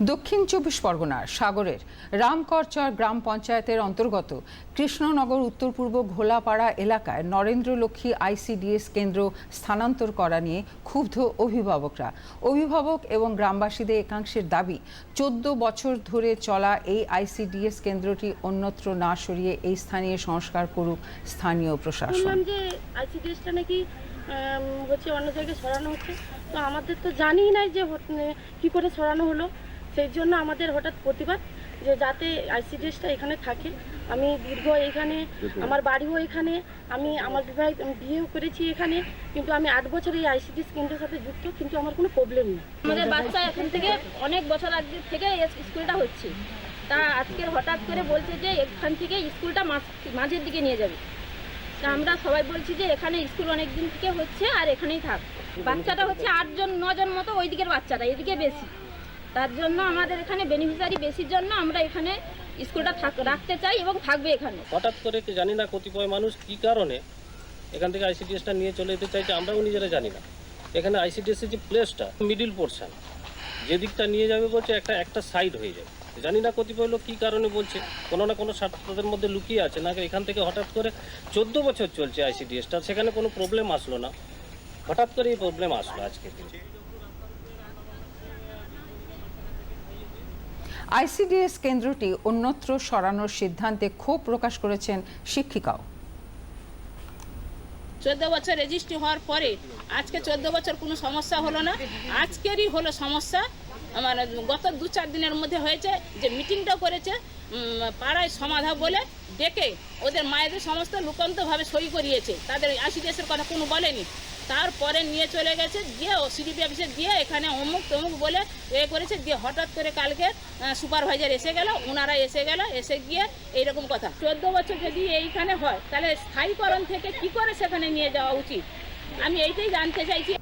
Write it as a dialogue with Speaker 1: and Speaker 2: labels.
Speaker 1: দক্ষিণ চব্বিশ পরগনার সাগরের রামকরচর গ্রাম পঞ্চায়েতের অন্তর্গত কৃষ্ণনগর উত্তর পূর্ব ঘোলাপাড়া এলাকায় নরেন্দ্রলক্ষ্মী আইসিডিএস কেন্দ্র স্থানান্তর করা নিয়ে ক্ষুব্ধ অভিভাবকরা। অভিভাবক এবং গ্রামবাসীদের একাংশের দাবি, চোদ্দ বছর ধরে চলা এই আইসিডিএস কেন্দ্রটি অন্যত্র না সরিয়ে এই স্থানীয় সংস্কার করুক স্থানীয় প্রশাসন।
Speaker 2: হচ্ছে অন্য জায়গায় সরানো হচ্ছে। তো আমাদের তো জানিই নাই যে কি করে সরানো হলো। সেই জন্য আমাদের হঠাৎ প্রতিবাদ যে যাতে আইসিডিএসটা এখানে থাকে। আমি দীর্ঘ এখানে আমার বাড়িও এখানে আমি আমার বিবাহ আমি বিয়েও করেছি এখানে কিন্তু আমি আট বছর এই আইসিডিএস কেন্দ্রের সাথে যুক্ত কিন্তু আমার কোনো প্রবলেম নেই।
Speaker 3: আমাদের বাচ্চা এখান থেকে অনেক বছর আগে থেকে স্কুলটা হচ্ছে। তা আজকের হঠাৎ করে বলছে যে এখান থেকে স্কুলটা মাঝ- মাঝের দিকে নিয়ে যাবে। তা আমরা সবাই বলছি যে এখানে স্কুল অনেক দিন থেকে হচ্ছে আর এখানেই থাক। বাচ্চাটা হচ্ছে আটজন নজন মতো ওই দিকের বাচ্চাটা এদিকে বেশি। তার জন্য আমাদের এখানে বেনিফিশিয়ারি বেশির জন্য আমরা এখানে স্কুলটা রাখতে চাই এবং থাকবে এখানে।
Speaker 4: হঠাৎ করে কি জানি না, কতিপয় মানুষ কি কারণে এখান থেকে আইসিডিএসটা নিয়ে চলে যেতে চাইছে, আমরাও নিজেরা জানি না। এখানে আইসিডিএসের যে প্লেসটা মিডিল পোর্শন যে দিকটা নিয়ে যাবে বলছে একটা একটা সাইড হয়ে যাবে। জানি না কতিপয় লোক কী কারণে বলছে, কোনো না কোনো স্বার্থ তাদের মধ্যে লুকিয়ে আছে, না এখান থেকে হঠাৎ করে চোদ্দ বছর চলছে আইসিডিএসটা সেখানে কোনো প্রবলেম আসলো না। হঠাৎ করে এই প্রবলেম আসলো আজকে
Speaker 1: আইসিডিএস কেন্দ্রটি অন্যত্র সরানোর সিদ্ধান্তে ক্ষোভ প্রকাশ করেছেন শিক্ষিকাও।
Speaker 5: চোদ্দ বছর রেজিস্ট্রি হওয়ার পরে আজকে চোদ্দ বছর কোনো সমস্যা হলো না। আজকেরই হলো সমস্যা। আমার গত দু চার দিনের মধ্যে হয়েছে যে মিটিংটা করেছে পাড়ায় সমাধা বলে ডেকে ওদের মায়েদের সমস্ত লুকান্তভাবে সই করিয়েছে। তাদের আশিদেশের কথা কোনো বলেনি। তারপরে নিয়ে চলে গেছে, গিয়ে ও সিডিপি অফিসে গিয়ে এখানে অমুক তমুক বলে এ করেছে দিয়ে হঠাৎ করে কালকে সুপারভাইজার এসে গেল, ওনারা এসে গেল, এসে গিয়ে এইরকম কথা। চোদ্দ বছর যদি এইখানে হয়, তাহলে স্থায়ীকরণ থেকে কি করে সেখানে নিয়ে যাওয়া উচিত? আমি এইটাই জানতে চাইছি।